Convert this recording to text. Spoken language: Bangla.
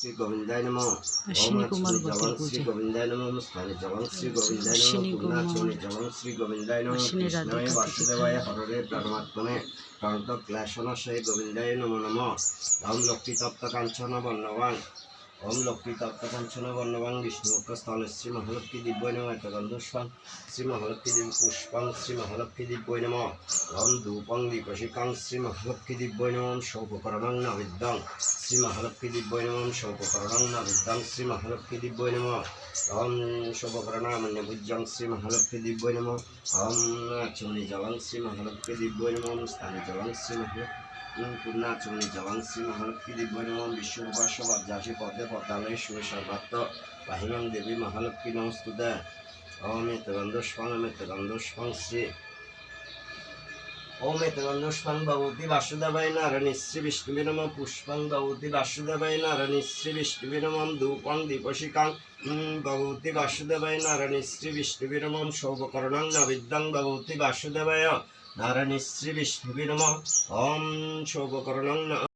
শ্রী গোবিন্দায় নম। অশ্বিনী কুমার বটের শ্রী গোবিন্দায় নম। স্থানে জগং শ্রী গোবিন্দায় নম। শ্রী গোবিন্দায় নম। অশ্বিনী রাধিকা কৃষ্ণায় প্রতীক্ষা। বাসুদেবায় হররে প্রাণমাত্মনে প্রণত ক্লেশনাশয় গোবিন্দায় নমো নম। ওম লক্ষ্মী তপ্ত কাঞ্চন বর্ণবান ওম লক্ষ্মী তপ্ত কাঞ্চন বর্ণবান বিষ্ণুপক্ষ স্থলে শ্রী মহালক্ষ্মী নম। শ্রী মহালক্ষ্মী দিব্য পুষ্পং শ্রী মহালক্ষ্মী দিব্যই নম। ওম ধূপং দীপশিকাং শ্রী মহালক্ষ্মী দিব্যই নম সৌপকরণং নবিদ্যং শ্রী মহালক্ষ্মী দিব্যই নম সৌপকরণং নবিদ্যং শ্রী মহালক্ষ্মী দিব্যই নম শোভকরণামন্যভুজং শ্রী মহালক্ষ্মী দিব্যই নম ওম চুনি জলং শ্রী মহালক্ষ্মী দিব্যই নম স্থানে জলং শ্রী মহালক্ষ্মী পূর্ণাচরণী জলং শ্রী মহালক্ষ্মী দিব্যই নম বিশ্বরূপাশ বজ্রাসী পদে পদালয় সুরে সর্বাত্ম বাহিনং দেবী মহালক্ষ্মী নমস্তুতে ওম এতগন্ধস্বং এতগন্ধস্বং শ্রী ওম এতগন্ধস্বং ভগবতী বাসুদেবায় নারায়ণী শ্রী বিষ্ণুবে নম পুষ্পং ভগবতী বাসুদেবায় নারায়ণী শ্রী বিষ্ণুবে নমঃ ধূপং দীপশিকাং ভগবতী বাসুদেবায় নারায়ণী শ্রী বিষ্ণুবে নমঃ ॐ शोभकर्णं ভগবতী